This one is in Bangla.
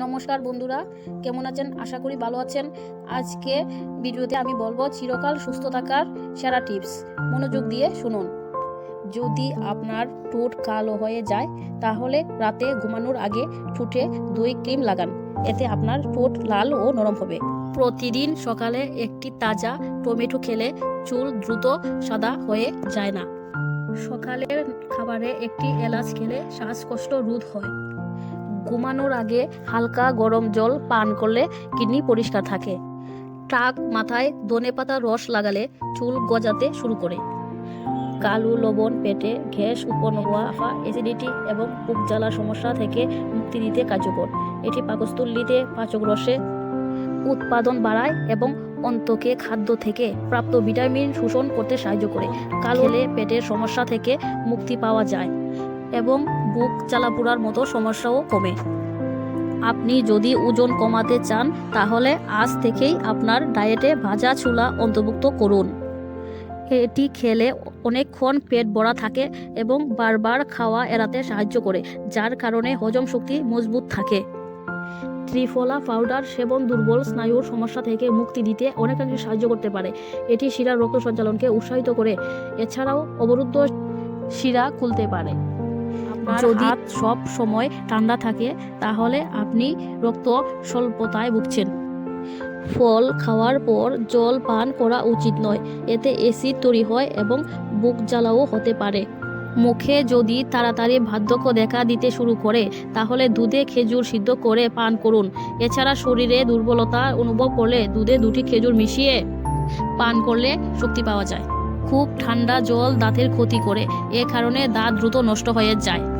নমস্কার বন্ধুরা, কেমন আছেন? আশা করি ভালো আছেন। আজকে ভিডিওতে আমি বলব, চিরকাল সুস্থ থাকার সেরা টিপস। মনোযোগ দিয়ে শুনুন। যদি আপনার ঠোঁট কালো হয়ে যায়, তাহলে রাতে ঘুমানোর আগে ঠোঁটে দই ক্রিম লাগান। এতে আপনার ঠোঁট লাল ও নরম হবে। প্রতিদিন সকালে একটি তাজা টমেটো খেলে চুল দ্রুত সাদা হয়ে যায় না। সকালের খাবারে একটি এলাচ খেলে শ্বাসকষ্ট রোধ হয়। ঘুমানোর আগে হালকা গরম জল পান করলে কিডনি পরিষ্কার থাকে। টাক মাথায় ধনে পাতার রস লাগালে চুল গজাতে শুরু করে। কালো, লবণ, পেটে গ্যাস উৎপন্ন হওয়া আফা অ্যাসিডিটি এবং বুক জ্বালা সমস্যা থেকে মুক্তি দিতে কার্যকর। এটি পাকস্থলীতে পাচক রসে উৎপাদন বাড়ায় এবং অন্তকে খাদ্য থেকে প্রাপ্ত ভিটামিন শোষণ করতে সাহায্য করে। কালো পেটের সমস্যা থেকে মুক্তি পাওয়া যায় এবং বুক জ্বালাপোড়ার মতো সমস্যাও কমে। আপনি যদি ওজন কমাতে চান, তাহলে আজ থেকেই আপনার ডায়েটে ভাজা ছোলা অন্তর্ভুক্ত করুন। এটি খেলে অনেকক্ষণ পেট ভরা থাকে এবং বারবার খাওয়া এড়াতে সাহায্য করে, যার কারণে হজম শক্তি মজবুত থাকে। ত্রিফলা পাউডার সেবন দুর্বল স্নায়ুর সমস্যা থেকে মুক্তি দিতে অনেকাংশে সাহায্য করতে পারে। এটি শিরার রক্ত সঞ্চালনকে উৎসাহিত করে, এছাড়াও অবরুদ্ধ শিরা খুলতে পারে। যদি হাত সব সময় ঠান্ডা থাকে তাহলে আপনি রক্ত স্বল্পতায় ভুগছেন। ফল খাওয়ার পর জল পান করা উচিত নয় এতে এসিড তৈরি হয় এবং বুক জ্বালাও হতে পারে। মুখে যদি তাড়াতাড়ি বার্ধক্য দেখা দিতে শুরু করে তাহলে দুধে খেজুর সিদ্ধ করে পান করুন। এছাড়া শরীরে দুর্বলতা অনুভব করলে দুধে দুটি খেজুর মিশিয়ে পান করলে শক্তি পাওয়া যায়। খুব ঠান্ডা জল দাঁতের ক্ষতি করে। এ কারণে দাঁত দ্রুত নষ্ট হয়ে যায়।